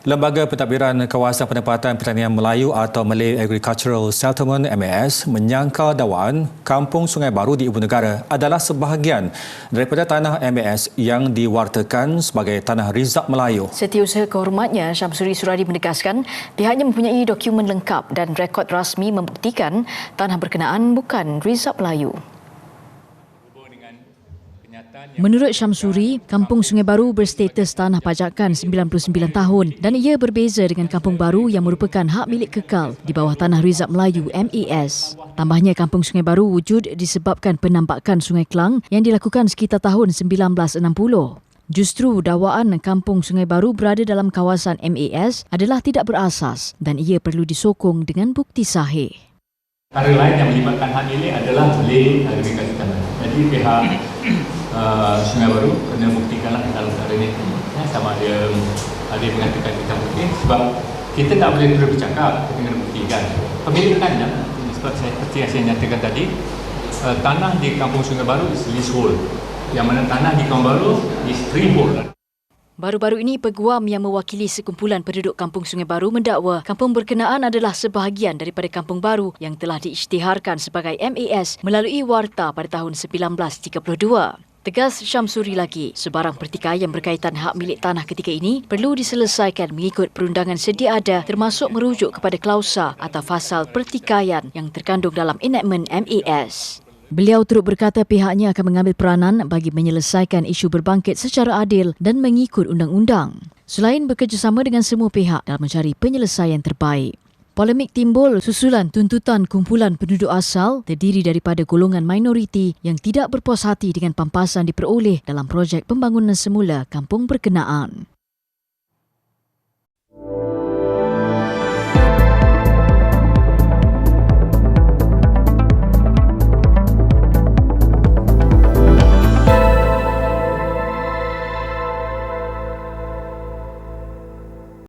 Lembaga Pentadbiran Kawasan Penempatan Pertanian Melayu atau Malay Agricultural Settlement MAS menyangka dakwaan Kampung Sungai Baru di Ibu Negara adalah sebahagian daripada tanah MAS yang diwartakan sebagai tanah Rizab Melayu. Setiausaha kehormatnya Syamsuri Suradi menegaskan pihaknya mempunyai dokumen lengkap dan rekod rasmi membuktikan tanah berkenaan bukan Rizab Melayu. Menurut Syamsuri, Kampung Sungai Baru berstatus tanah pajakan 99 tahun dan ia berbeza dengan Kampung Baru yang merupakan hak milik kekal di bawah Tanah Rizab Melayu MES. Tambahnya, Kampung Sungai Baru wujud disebabkan penampakan Sungai Kelang yang dilakukan sekitar tahun 1960. Justru dakwaan Kampung Sungai Baru berada dalam kawasan MES adalah tidak berasas dan ia perlu disokong dengan bukti sahih. Perkara lain yang melibatkan hak milik adalah lay agregat tanah. Jadi pihak uh, Sungai Baru kena buktikanlah dalam perkara ini ya, sama ada ada yang mengatakan kita bukti sebab kita tak boleh terus bercakap kita kena buktikan. Pemilikan ya, sebab saya, seperti yang saya nyatakan tadi uh, tanah di kampung Sungai Baru is leasehold. Yang mana tanah di kampung baru is freehold. Baru-baru ini, peguam yang mewakili sekumpulan penduduk Kampung Sungai Baru mendakwa kampung berkenaan adalah sebahagian daripada Kampung Baru yang telah diisytiharkan sebagai MAS melalui warta pada tahun 1932. Tegas Syamsuri lagi, sebarang pertikaian berkaitan hak milik tanah ketika ini perlu diselesaikan mengikut perundangan sedia ada termasuk merujuk kepada klausa atau fasal pertikaian yang terkandung dalam enactment MAS. Beliau turut berkata pihaknya akan mengambil peranan bagi menyelesaikan isu berbangkit secara adil dan mengikut undang-undang. Selain bekerjasama dengan semua pihak dalam mencari penyelesaian terbaik. Polemik timbul susulan tuntutan kumpulan penduduk asal terdiri daripada golongan minoriti yang tidak berpuas hati dengan pampasan diperoleh dalam projek pembangunan semula kampung berkenaan.